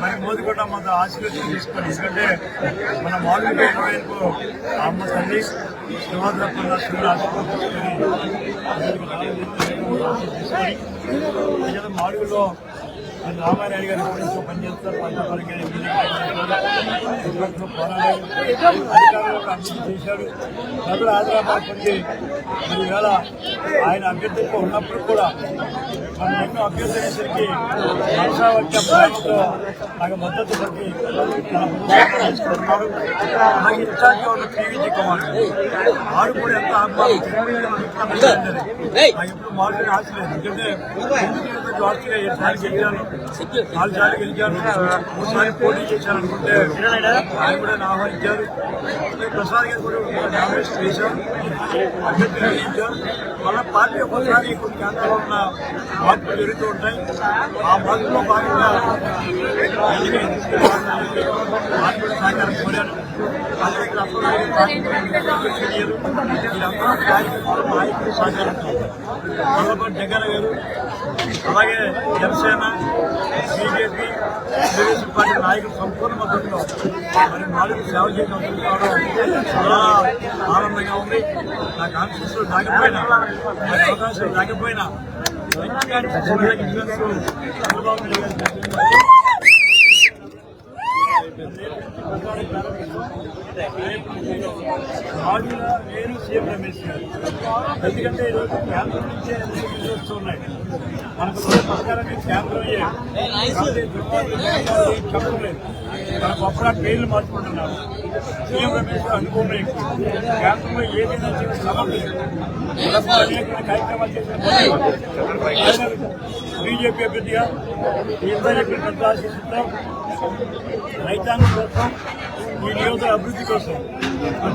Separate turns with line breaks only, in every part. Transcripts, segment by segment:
మరి మోదీ కూడా మన ఆశీర్వచనం తీసుకొని ఎందుకంటే మన మామిడి ఇరవైకు అమ్మ తల్లి శివాద్రపల్ల శివుడు ఆశీర్వాదం ఆశీర్వదించుకొని మాడుగులో మరి రామారాయణ గారి గురించి పనిచేస్తారు పంచపరంగా పోరాడారు అభివృద్ధి చేశాడు నదులు హైదరాబాద్ పొంది మరి వేళ ఆయన అభ్యర్థిగా ఉన్నప్పుడు కూడా మనం ఎన్నో అభ్యర్థించేసరికి మనసా వచ్చే ప్రేమతో నాకు మద్దతు పట్టి అలాగే ఇన్ఛార్జ్గా ఉన్న టీవీ కుమార్ వారు కూడా ఎంత నాకు ఎప్పుడు మార్పు ఆశ లేదు ఎందుకంటే రాష్ట్రీయ ఎట్లా గెలిచాను నాలుగు సార్లు గెలిచాను మూడుసారి పోటీ చేశాను అనుకుంటే ఆయన కూడా ఆహ్వానించారు ప్రసాద్ గారు కూడా నామినేషన్ చేశారు అభ్యర్థి నిర్ణయించారు మళ్ళీ పార్టీ ఒక్కసారి కొన్ని కేంద్రాల్లో ఉన్న మార్పులు జరుగుతూ ఉంటాయి ఆ మార్పులో భాగంగా ఎన్నిక ఎన్నికలు సహకారం కోరాను అలాగే ఇక్కడ అప్పటికే పార్టీ వీళ్ళందరూ కార్యకర్తలు నాయకులు సహకరించారు జగన్ గారు అలాగే జనసేన బీజేపీ తెలుగుదేశం పార్టీ నాయకులు సంపూర్ణ మద్దతులో మరి నాలుగు సేవ చేయడం చాలా ఆనందంగా ఉంది. నా కాన్ఫిడెన్స్ రాకపోయినా నా అవకాశం రాకపోయినా మంచిగా ఇన్సూరెన్స్ చంద్రబాబు నేను సీఎం రమేష్ గారు. ఎందుకంటే ఈరోజు కేంద్రం నుంచే ఎన్నికలు వస్తున్నాయి. మనకు వచ్చే పథకాలన్నీ కేంద్రం చెప్పలేదు. మనకు అప్పుడు పేర్లు మార్చుకుంటున్నారు సీఎం రమేష్ గారు అనుకోవడం కేంద్రంలో ఏదైనా చేసే సమస్య కార్యక్రమాలు చేసిన బీజేపీ అభ్యర్థిగా ఇంత చెప్పిన పెద్ద ఆశిస్తున్నాం రైతాంగం కోసం ఈ నియోజక అభివృద్ధి కోసం.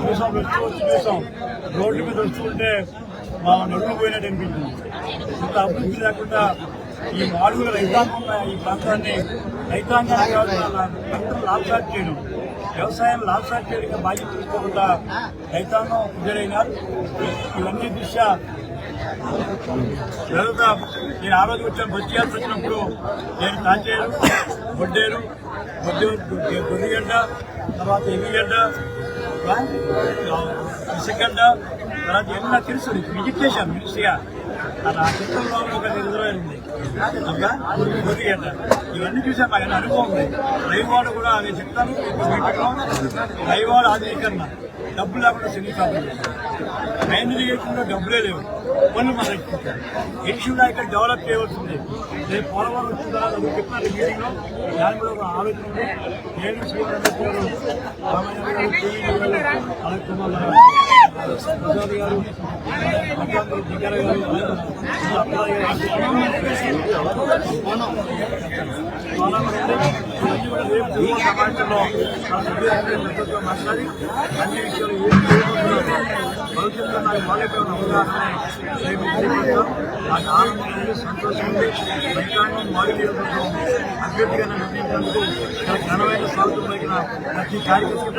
చూసాం వచ్చి చూసాం రోడ్ల మీద వస్తుంటే మా నడుము పోయినట్టు అనిపించింది ఇంత అభివృద్ధి లేకుండా ఈ మాడుగుల రైతాంగం ఈ ప్రాంతాన్ని రైతాంగాన్ని కావాల్సిన పంటలు లాభసాటి చేయడం వ్యవసాయం లాభసాటి చేయడం బాధ్యత తీసుకోకుండా రైతాంగం గురైనారు ఇవన్నీ దృష్ట్యా తర్వాత నేను ఆ రోజు వచ్చాను బస్ చేయాల్సి వచ్చినప్పుడు నేను చేయడం వడ్డేయడం బొడ్డే గొర్రెగడ్డ తర్వాత ఎల్లిగడ్డ ఇసుగడ్డ తర్వాత ఎన్నో తెలుసు? విజిట్ చేశాను మినిస్ట్రీగా అలా చిత్రంలో ఒక రిజర్వేర్ ఉంది. ఇంకా ఇవన్నీ చూసాను నాకు అనుభవం ఉంది. రైవాడు కూడా అవి చెప్తాను మీటింగ్లో రైవాడు ఆధునీకరణ డబ్బు లేకుండా సినీ శనిస్థాపన మెయిన్ ఇరిగేషన్లో డబ్బులే లేవు. పనులు మనకి ఇష్యూలో ఇక్కడ డెవలప్ చేయవలసింది రేపు పోలవరం వచ్చిన తర్వాత అది చెప్పిన మీటింగ్లో దాని మీద ఒక ఆలోచన ఉంది నేను రామయ్య గారు ప్రసాద్ గారు సమాజంలో మాట్లాడి అన్ని విషయాలు ఏం భవిష్యత్తులో నాకు బాగా అవగాహన రేపు తెలియపడతాం నాకు ఆనందం ఉంది రైతాంగం మాదిరి అభ్యర్థిగా నిర్ణయించినందుకు ఘనమైన స్వాగతం పలికిన ప్రతి కార్యకర్తకి